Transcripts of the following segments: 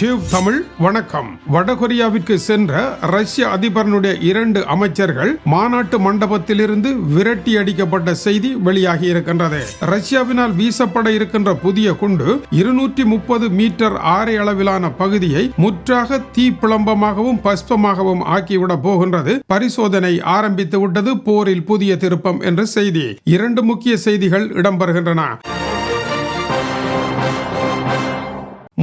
Tube Tamil வணக்கம். வடகொரியாவிற்கு சென்ற ரஷ்ய அதிபரனுடைய இரண்டு அமைச்சர்கள் மாநாட்டு மண்டபத்திலிருந்து விரட்டி அடிக்கப்பட்ட செய்தி வெளியாகி இருக்கின்றது. ரஷ்யாவினால் வீசப்பட இருக்கின்ற புதிய குண்டு இருநூற்றி முப்பது மீட்டர் ஆரை அளவிலான பகுதியை முற்றாக தீப்பிளம்பமாகவும் பஸ்பமாகவும் ஆக்கிவிட போகின்றது. பரிசோதனை ஆரம்பித்து விட்டது போரில் புதிய திருப்பம் என்ற செய்தி. இரண்டு முக்கிய செய்திகள் இடம்பெறுகின்றன.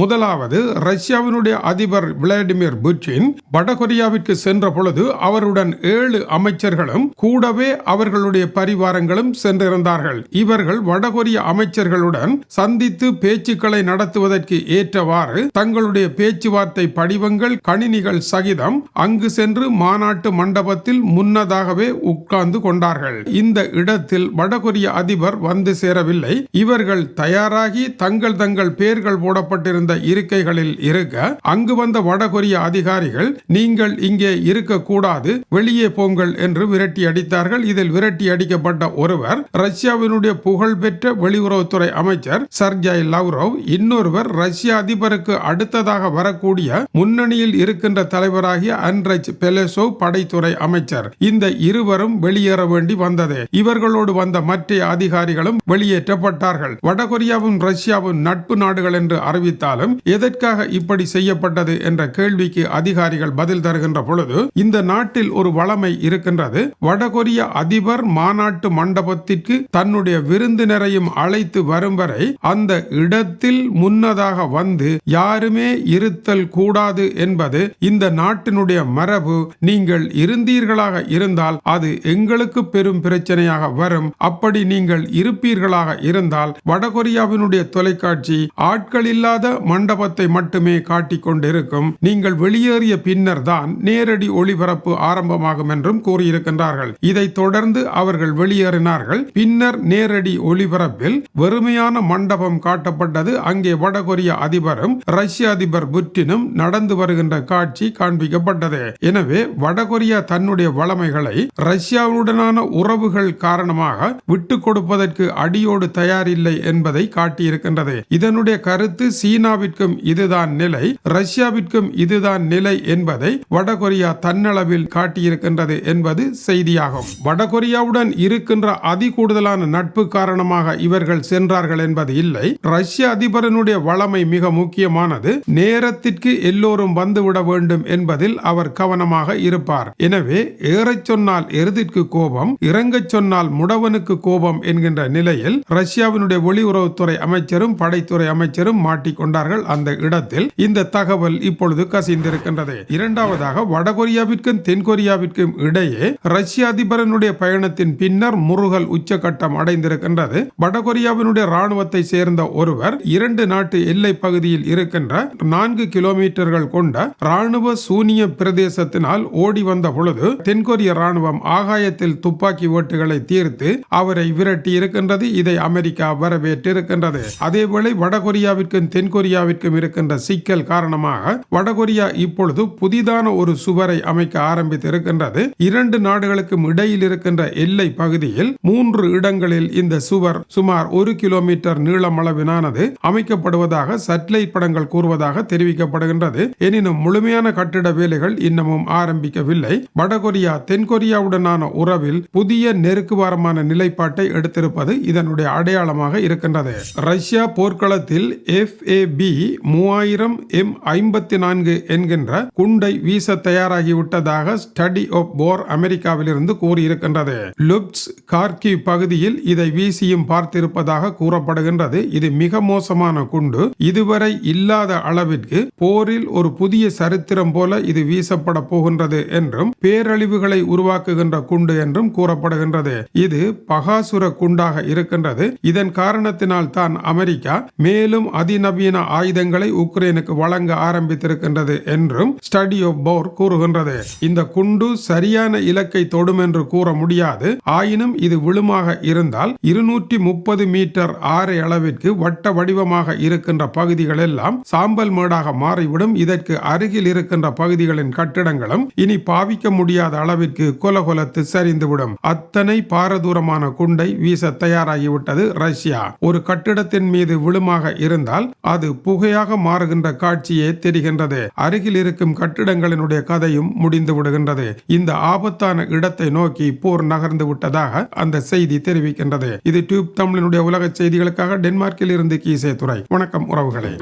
முதலாவது ரஷ்யாவினுடைய அதிபர் விளாடிமிர் புட்டின் வடகொரியாவிற்கு சென்ற பொழுது அவருடன் ஏழு அமைச்சர்களும் கூடவே அவர்களுடைய பரிவாரங்களும் சென்றிருந்தார்கள். இவர்கள் வடகொரிய அமைச்சர்களுடன் சந்தித்து பேச்சுக்களை நடத்துவதற்கு ஏற்றவாறு தங்களுடைய பேச்சுவார்த்தை படிவங்கள் கணினிகள் சகிதம் அங்கு சென்று மாநாட்டு மண்டபத்தில் முன்னதாகவே உட்கார்ந்து கொண்டார்கள். இந்த இடத்தில் வடகொரிய அதிபர் வந்து சேரவில்லை. இவர்கள் தயாராகி தங்கள் தங்கள் பெயர்கள் போடப்பட்டிருந்த இருக்கைகளில் இருக்க அங்கு வந்த வடகொரிய அதிகாரிகள் நீங்கள் இங்கே இருக்கக்கூடாது வெளியே போங்கள் என்று விரட்டி அடித்தார்கள். இதில் விரட்டி அடிக்கப்பட்ட ஒருவர் ரஷ்யாவினுடைய புகழ்பெற்ற வெளியுறவுத்துறை அமைச்சர் சர்ஜாய் லவ்ரோவ் இன்னொருவர் ரஷ்ய அதிபருக்கு அடுத்ததாக வரக்கூடிய முன்னணியில் இருக்கின்ற தலைவராகிய அன்ரஜ் பெலெசோ படைத்துறை அமைச்சர். இந்த இருவரும் வெளியேற வேண்டி வந்தது. இவர்களோடு வந்த மற்ற அதிகாரிகளும் வெளியேற்றப்பட்டார்கள். வடகொரியாவும் ரஷ்யாவும் நட்பு நாடுகள் என்று அறிவித்தார். அறிவித்தாலும் எதற்காக இப்படி செய்யப்பட்டது என்ற கேள்விக்கு அதிகாரிகள் பதில் தருகின்ற பொழுது இந்த நாட்டில் ஒரு வளமை இருக்கின்றது. வடகொரிய அதிபர் மாநாட்டு மண்டபத்திற்கு தன்னுடைய விருந்தினரையும் அழைத்து வரும் வரை அந்த இடத்தில் முன்னதாக வந்து யாருமே இருத்தல் கூடாது என்பது இந்த நாட்டினுடைய மரபு. நீங்கள் இருந்தீர்களாக இருந்தால் அது எங்களுக்கு பெரும் பிரச்சனையாக வரும். அப்படி நீங்கள் இருப்பீர்களாக இருந்தால் வடகொரியாவினுடைய தொலைக்காட்சி ஆட்கள் இல்லாத மண்டபத்தை மட்டுமே காட்டிக் கொண்டிருக்கும் நீங்கள் வெளியேறிய பின்னர் தான் நேரடி ஒளிபரப்பு ஆரம்பமாகும் என்றும் கூறியிருக்கின்றார்கள். இதைத் தொடர்ந்து அவர்கள் வெளியேறினார்கள். பின்னர் நேரடி ஒளிபரப்பில் வெறுமையான மண்டபம் காட்டப்பட்டது. அங்கே வடகொரிய அதிபரும் ரஷ்ய அதிபர் புட்டினும் நடந்து வருகின்ற காட்சி காண்பிக்கப்பட்டது. எனவே வடகொரியா தன்னுடைய வளமைகளை ரஷ்யாவுடனான உறவுகள் காரணமாக விட்டு கொடுப்பதற்கு அடியோடு தயாரில்லை என்பதை காட்டியிருக்கின்றது. இதனுடைய கருத்து சீனா சீனாவிற்கும் இதுதான் நிலை. ரஷ்யாவிற்கும் இதுதான் நிலை என்பதை வடகொரியா தன்னளவில் காட்டியிருக்கின்றது என்பது செய்தியாகும். வடகொரியாவுடன் இருக்கின்ற அதி கூடுதலான நட்பு காரணமாக இவர்கள் சென்றார்கள் என்பது இல்லை. ரஷ்ய அதிபரனுடைய வளமை மிக முக்கியமானது. நேரத்திற்கு எல்லோரும் வந்துவிட வேண்டும் என்பதில் அவர் கவனமாக இருப்பார். எனவே ஏறச் சொன்னால் எருதிற்கு கோபம் இறங்கச் சொன்னால் முடவனுக்கு கோபம் என்கின்ற நிலையில் ரஷ்யாவினுடைய வெளியுறவுத்துறை அமைச்சரும் படைத்துறை அமைச்சரும் மாட்டிக்கொண்டு கொண்டார்கள். அந்த இடத்தில் இந்த தகவல் இப்பொழுது கசிந்திருக்கின்றது. இரண்டாவதாக வடகொரியாவிற்கும் தென்கொரியாவிற்கும் இடையே ரஷ்ய அதிபரனுடைய பயணத்தின் பின்னர் முருகல் உச்சகட்டம் அடைந்திருக்கின்றது. வடகொரியாவினுடைய ராணுவத்தை சேர்ந்த ஒருவர் இரண்டு நாட்டு எல்லை பகுதியில் இருக்கின்ற நான்கு கிலோமீட்டர்கள் கொண்ட ராணுவ சூனிய பிரதேசத்தினால் ஓடி வந்த பொழுது தென்கொரிய ராணுவம் ஆகாயத்தில் துப்பாக்கி ஓட்டுகளை தீர்த்து அவரை விரட்டி இருக்கின்றது இதை அமெரிக்கா வரவேற்றிருக்கின்றது. அதேவேளை வடகொரியாவிற்கும் தென்கொரிய தென்கொரியாவிற்கும் இருக்கின்ற சிக்கல் காரணமாக வடகொரியா இப்பொழுது புதிதான ஒரு சுவரை அமைக்க ஆரம்பித்து இருக்கின்றது இரண்டு நாடுகளுக்கும் இடையில் இருக்கின்ற எல்லை பகுதியில் மூன்று இடங்களில் இந்த சுவர் சுமார் ஒரு கிலோமீட்டர் நீளம் அளவிலானது அமைக்கப்படுவதாக சட்டலைட் படங்கள் கூறுவதாக தெரிவிக்கப்படுகின்றது. எனினும் முழுமையான கட்டிட வேலைகள் இன்னமும் ஆரம்பிக்கவில்லை. வடகொரியா தென்கொரியாவுடனான உறவில் புதிய நெருக்குவாரமான நிலைப்பாட்டை எடுத்திருப்பது இதனுடைய அடையாளமாக இருக்கின்றது. ரஷ்யா போர்க்களத்தில் எஃப் ஏ பி மூவாயிரம் எம் ஐம்பத்தி நான்கு என்கின்ற குண்டை வீச தயாராகிவிட்டதாக ஸ்டடி ஆஃப் போர் அமெரிக்காவிலிருந்து கூறியிருக்கின்றது. லுப்ஸ் கார்கி பகுதியில் இதை வீசியும் பார்த்திருப்பதாக கூறப்படுகின்றது. இது மிக மோசமான குண்டு. இதுவரை இல்லாத அளவிற்கு போரில் ஒரு புதிய சரித்திரம் போல இது வீசப்பட போகின்றது என்றும் பேரழிவுகளை உருவாக்குகின்ற குண்டு என்றும் கூறப்படுகின்றது. இது பகாசுர குண்டாக இருக்கின்றது. இதன் காரணத்தினால் தான் அமெரிக்கா மேலும் அதிநவீன ஆயுதங்களை உக்ரைனுக்கு வழங்க ஆரம்பித்திருக்கின்றது என்றும் ஸ்டடி ஆஃப் போர் கூறுகின்றது. இந்த குண்டு சரியான இலக்கை தொடும் என்று கூற முடியாது. ஆயினும் இது விழுமாக இருந்தால் இருநூற்றி முப்பது மீட்டர் ஆறு அளவிற்கு வட்ட வடிவமாக இருக்கின்ற பகுதிகள் எல்லாம் சாம்பல் மேடாக மாறிவிடும். இதற்கு அருகில் இருக்கின்ற பகுதிகளின் கட்டிடங்களும் இனி பாவிக்க முடியாத அளவிற்கு கொலகொலத்து சரிந்துவிடும். அத்தனை பாரதூரமான குண்டை வீச தயாராகிவிட்டது ரஷ்யா. ஒரு கட்டிடத்தின் மீது விழுமாக இருந்தால் அது புகையாக மாறுகின்ற காட்சியே தெரிகின்றது. அருகில் இருக்கும் கட்டிடங்களினுடைய கதையும் முடிந்து விடுகின்றது. இந்த ஆபத்தான இடத்தை நோக்கி போர் நகர்ந்து விட்டதாக அந்த செய்தி தெரிவிக்கின்றது. இது டியூப் தமிழினுடைய உலக செய்திகளுக்காக டென்மார்க்கில் இருந்து கீசே துறை வணக்கம் உறவுகளே.